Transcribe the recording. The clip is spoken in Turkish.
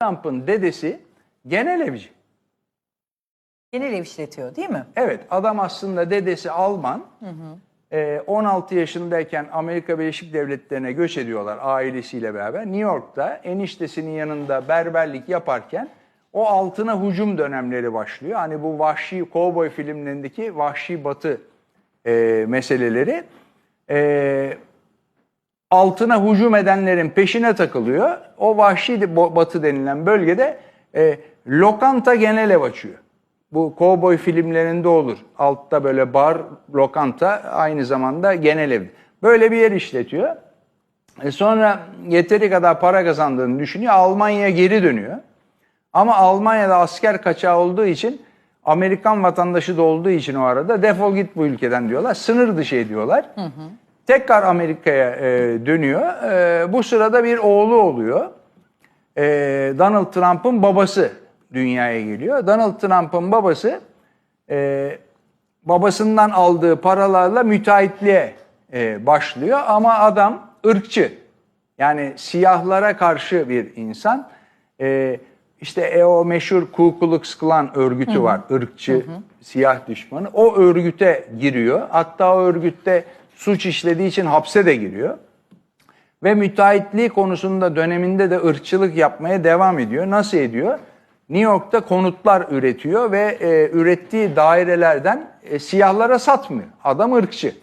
Trump'ın dedesi genel evci. Genel ev işletiyor değil mi? Evet adam aslında dedesi Alman. Ee, 16 yaşındayken Amerika Birleşik Devletleri'ne göç ediyorlar ailesiyle beraber. New York'ta eniştesinin yanında berberlik yaparken o altına hücum dönemleri başlıyor. Hani bu vahşi kovboy filmlerindeki vahşi batı e, meseleleri. E, altına hücum edenlerin peşine takılıyor. O vahşi batı denilen bölgede e, lokanta genel ev açıyor. Bu kovboy filmlerinde olur. Altta böyle bar, lokanta aynı zamanda genel ev. Böyle bir yer işletiyor. E sonra yeteri kadar para kazandığını düşünüyor. Almanya'ya geri dönüyor. Ama Almanya'da asker kaçağı olduğu için Amerikan vatandaşı da olduğu için o arada defol git bu ülkeden diyorlar. Sınır dışı ediyorlar. Tekrar Amerika'ya e, dönüyor. E, bu sırada bir oğlu oluyor. E, Donald Trump'ın babası dünyaya geliyor. Donald Trump'ın babası e, babasından aldığı paralarla müteahhitliğe e, başlıyor ama adam ırkçı. Yani siyahlara karşı bir insan. E, işte e, o meşhur Ku Klux Klan örgütü var. ırkçı, siyah düşmanı. O örgüte giriyor. Hatta o örgütte suç işlediği için hapse de giriyor. Ve müteahhitliği konusunda döneminde de ırkçılık yapmaya devam ediyor. Nasıl ediyor? New York'ta konutlar üretiyor ve e, ürettiği dairelerden e, siyahlara satmıyor. Adam ırkçı.